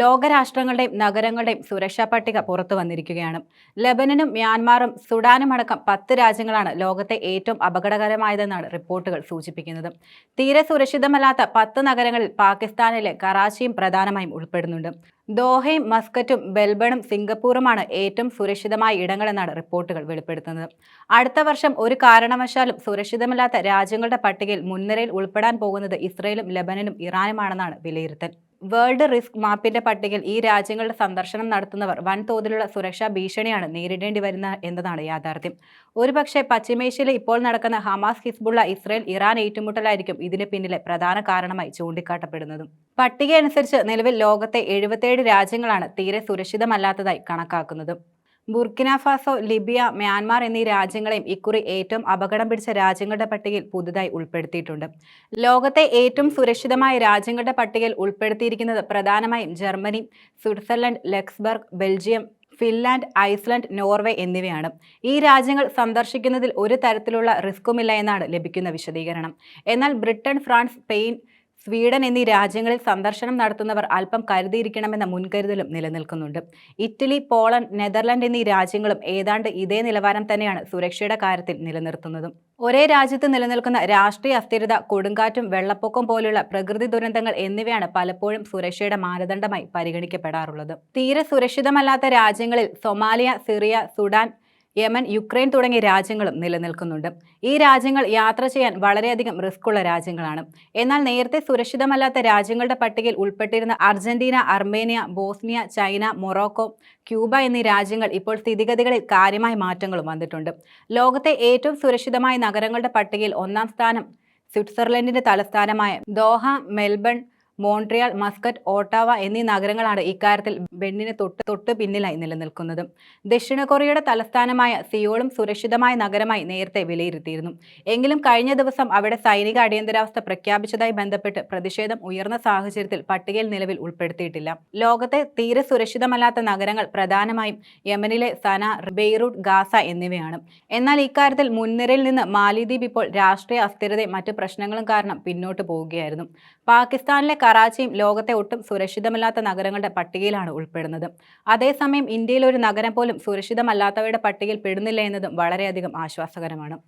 ലോകരാഷ്ട്രങ്ങളുടെയും നഗരങ്ങളുടെയും സുരക്ഷാ പട്ടിക പുറത്തു വന്നിരിക്കുകയാണ്. ലബനനും മ്യാൻമാറും സുഡാനും അടക്കം പത്ത് രാജ്യങ്ങളാണ് ലോകത്തെ ഏറ്റവും അപകടകരമായതെന്നാണ് റിപ്പോർട്ടുകൾ സൂചിപ്പിക്കുന്നത്. തീരെ സുരക്ഷിതമല്ലാത്ത പത്ത് നഗരങ്ങളിൽ പാകിസ്ഥാനിലെ കറാച്ചിയും പ്രധാനമായും ഉൾപ്പെടുന്നുണ്ട്. ദോഹയും മസ്കറ്റും ബെൽബണും സിംഗപ്പൂറുമാണ് ഏറ്റവും സുരക്ഷിതമായ ഇടങ്ങളെന്നാണ് റിപ്പോർട്ടുകൾ വെളിപ്പെടുത്തുന്നത്. അടുത്ത വർഷം ഒരു കാരണവശാലും സുരക്ഷിതമല്ലാത്ത രാജ്യങ്ങളുടെ പട്ടികയിൽ മുൻനിരയിൽ ഉൾപ്പെടാൻ പോകുന്നത് ഇസ്രയേലും ലബനനും ഇറാനുമാണെന്നാണ് വിലയിരുത്തൽ. വേൾഡ് റിസ്ക് മാപ്പിന്റെ പട്ടികയിൽ ഈ രാജ്യങ്ങളുടെ സന്ദർശനം നടത്തുന്നവർ വൻതോതിലുള്ള സുരക്ഷാ ഭീഷണിയാണ് നേരിടേണ്ടി വരുന്ന എന്നതാണ് യാഥാർത്ഥ്യം. ഒരുപക്ഷെ പശ്ചിമേഷ്യയിൽ ഇപ്പോൾ നടക്കുന്ന ഹമാസ് ഹിസ്ബുള്ള ഇസ്രയേൽ ഇറാൻ ഏറ്റുമുട്ടലായിരിക്കും ഇതിന് പിന്നിലെ പ്രധാന കാരണമായി ചൂണ്ടിക്കാട്ടപ്പെടുന്നതും. പട്ടികയനുസരിച്ച് നിലവിൽ ലോകത്തെ എഴുപത്തേഴ് രാജ്യങ്ങളാണ് തീരെ സുരക്ഷിതമല്ലാത്തതായി കണക്കാക്കുന്നത്. ബുർക്കിന ഫാസോ ലിബിയ മ്യാൻമാർ എന്നീ രാജ്യങ്ങളെയും ഇക്കുറി ഏറ്റവും അപകടം പിടിച്ച രാജ്യങ്ങളുടെ പട്ടികയിൽ പുതുതായി ഉൾപ്പെടുത്തിയിട്ടുണ്ട്. ലോകത്തെ ഏറ്റവും സുരക്ഷിതമായ രാജ്യങ്ങളുടെ പട്ടികയിൽ ഉൾപ്പെടുത്തിയിരിക്കുന്നത് പ്രധാനമായും Germany Switzerland Luxembourg Belgium Finland Iceland Norway എന്നിവയാണ്. ഈ രാജ്യങ്ങൾ സന്ദർശിക്കുന്നതിൽ ഒരു തരത്തിലുള്ള റിസ്ക്കുമില്ല എന്നാണ് ലഭിക്കുന്ന വിശദീകരണം. എന്നാൽ ബ്രിട്ടൻ ഫ്രാൻസ് സ്പെയിൻ സ്വീഡൻ എന്നീ രാജ്യങ്ങളിൽ സന്ദർശനം നടത്തുന്നവർ അല്പം കരുതിയിരിക്കണമെന്ന മുൻകരുതലും നിലനിൽക്കുന്നുണ്ട്. ഇറ്റലി പോളണ്ട് നെതർലൻഡ് എന്നീ രാജ്യങ്ങളും ഏതാണ്ട് ഇതേ നിലവാരം തന്നെയാണ് സുരക്ഷയുടെ കാര്യത്തിൽ നിലനിർത്തുന്നതും. ഒരേ രാജ്യത്ത് നിലനിൽക്കുന്ന രാഷ്ട്രീയ അസ്ഥിരത കൊടുങ്കാറ്റും വെള്ളപ്പൊക്കം പോലുള്ള പ്രകൃതി ദുരന്തങ്ങൾ എന്നിവയാണ് പലപ്പോഴും സുരക്ഷയുടെ മാനദണ്ഡമായി പരിഗണിക്കപ്പെടാറുള്ളത്. തീരെ സുരക്ഷിതമല്ലാത്ത രാജ്യങ്ങളിൽ Somalia Syria Sudan Yemen Ukraine തുടങ്ങിയ രാജ്യങ്ങളും നിലനിൽക്കുന്നുണ്ട്. ഈ രാജ്യങ്ങൾ യാത്ര ചെയ്യാൻ വളരെയധികം റിസ്ക് ഉള്ള രാജ്യങ്ങളാണ്. എന്നാൽ നേരത്തെ സുരക്ഷിതമല്ലാത്ത രാജ്യങ്ങളുടെ പട്ടികയിൽ ഉൾപ്പെട്ടിരുന്ന Argentina Armenia Bosnia China Morocco Cuba എന്നീ രാജ്യങ്ങൾ ഇപ്പോൾ സ്ഥിതിഗതികളിൽ കാര്യമായ മാറ്റങ്ങളും വന്നിട്ടുണ്ട്. ലോകത്തെ ഏറ്റവും സുരക്ഷിതമായ നഗരങ്ങളുടെ പട്ടികയിൽ ഒന്നാം സ്ഥാനം സ്വിറ്റ്സർലൻഡിന്റെ തലസ്ഥാനമായ Doha Melbourne Montreal Muscat Ottawa എന്നീ നഗരങ്ങളാണ് ഇക്കാര്യത്തിൽ ബെന്നിന് തൊട്ട് തൊട്ട് പിന്നിലായി നിലനിൽക്കുന്നത്. ദക്ഷിണ കൊറിയയുടെ തലസ്ഥാനമായ സിയോളും സുരക്ഷിതമായ നഗരമായി നേരത്തെ വിലയിരുത്തിയിരുന്നു. എങ്കിലും കഴിഞ്ഞ ദിവസം അവിടെ സൈനിക അടിയന്തരാവസ്ഥ പ്രഖ്യാപിച്ചതായി ബന്ധപ്പെട്ട് പ്രതിഷേധം ഉയർന്ന സാഹചര്യത്തിൽ പട്ടികയിൽ നിലവിൽ ഉൾപ്പെടുത്തിയിട്ടില്ല. ലോകത്തെ തീരെ സുരക്ഷിതമല്ലാത്ത നഗരങ്ങൾ പ്രധാനമായും യമനിലെ സന ബെയ്റൂട്ട് ഗാസ എന്നിവയാണ്. എന്നാൽ ഇക്കാര്യത്തിൽ മുൻനിരയിൽ നിന്ന് മാലിദ്വീപ് ഇപ്പോൾ രാഷ്ട്രീയ അസ്ഥിരതയും മറ്റു പ്രശ്നങ്ങളും കാരണം പിന്നോട്ട് പോവുകയായിരുന്നു. പാകിസ്ഥാനിലെ കറാച്ചിയും ലോകത്തെ ഒട്ടും സുരക്ഷിതമല്ലാത്ത നഗരങ്ങളുടെ പട്ടികയിലാണ് ഉൾപ്പെടുന്നത്. അതേസമയം ഇന്ത്യയിൽ ഒരു നഗരം പോലും സുരക്ഷിതമല്ലാത്തവയുടെ പട്ടികയിൽ പെടുന്നില്ല എന്നതും വളരെയധികം ആശ്വാസകരമാണ്.